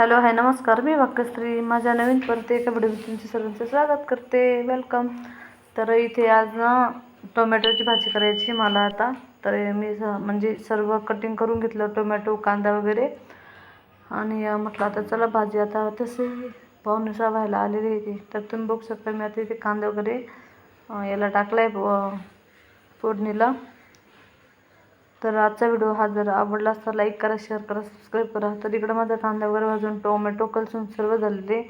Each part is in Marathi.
हॅलो हाय नमस्कार. मी वाक्यश्री. माझ्या नवीन परत एका व्हिडिओ तुमचे सर्वांचं स्वागत करते. वेलकम तर इथे आज ना टोमॅटोची भाजी करायची मला आता. तर मी स म्हणजे सर्व कटिंग करून घेतलं टोमॅटो कांदा वगैरे. आणि म्हटलं आता चला भाजी आता तसे पाहुणे व्हायला आलेली आहे ती. तर तुम्ही बघू शकता मी आता इथे कांदा वगैरे याला टाकला आहे फोडणीला. तर आजचा व्हिडिओ हा जर आवडला असता लाईक करा शेअर करा सबस्क्राईब करा. तर इकडं माझा कांदा वगैरे भाजून टोमॅटो कलसून सर्व झालेले.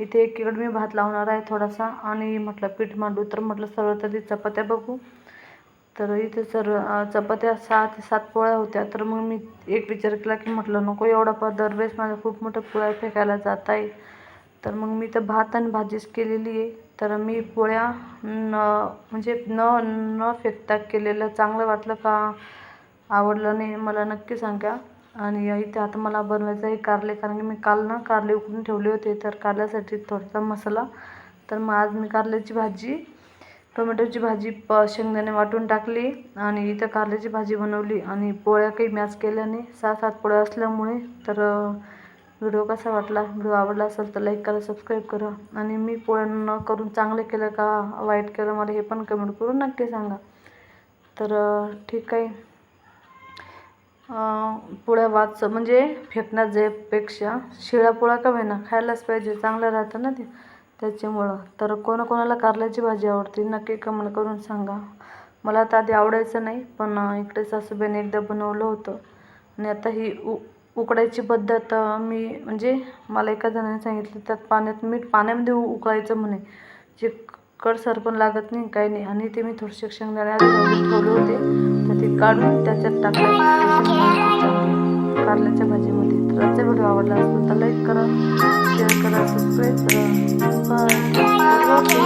इथे एकीकडे मी भात लावणार आहे थोडासा आणि म्हटलं पीठ मांडू. तर म्हटलं सर्व तरी चपात्या बघू. तर इथे सर्व चपात्या सहा ते सात पोळ्या होत्या. तर मग मी एक विचार केला की म्हटलं नको एवढा पा दरवेळेस माझा खूप मोठ्या पोळ्या फेकायला जात आहे तर मग मी तर भात आणि भाजीच केलेली आहे. तर मी पोळ्या न म्हणजे न न फेकता केलेलं चांगलं वाटलं का? आवडलं नाही. मला नक्की सांगा. आणि इथे आता मला बनवायचं आहे कारले कारण की मी काल ना कारले उकडून ठेवले होते. तर कारल्यासाठी थोडासा मसाला. तर मग आज मी कारल्याची भाजी टोमॅटोची भाजी प शेंगदाणे वाटून टाकली आणि इथं कारल्याची भाजी बनवली. आणि पोळ्या काही मॅच केल्या नाही. सहा सात पोळ्या असल्यामुळे. तर व्हिडिओ कसा वाटला? व्हिडिओ आवडला असेल तर लाईक करा सबस्क्राईब करा. आणि मी पोळ्या न करून चांगलं केलं का वाईट केलं मला हे पण कमेंट करून नक्की सांगा. तर ठीक आहे. पोळ्या वाच म्हणजे फेकण्यात जायपेक्षा शिळ्या पोळ्या का होईना खायलाच पाहिजे चांगलं राहतं ना ते. त्याच्यामुळं. तर कोणाकोणाला कारल्याची भाजी आवडते नक्की कमेंट करून सांगा. मला तर आधी आवडायचं नाही पण इकडे सासूबाईने एकदा बनवलं होतं. आणि आता ही उ उकडायची पद्धत मी म्हणजे मला एका जणाने सांगितलं त्यात पाण्यात मीठ पाण्यामध्ये उकळायचं म्हणे. जे कडसर पण लागत नाही काही नाही. आणि ते मी थोडेसे शेंगदाणे ठेवले होते. तर ते काढून त्याच्यात टाकले. कारल्याच्या भाजीमध्ये. तर आजचा व्हिडिओ आवडला असेल तर लाईक करा शेअर करा सबस्क्राईब करा. बाय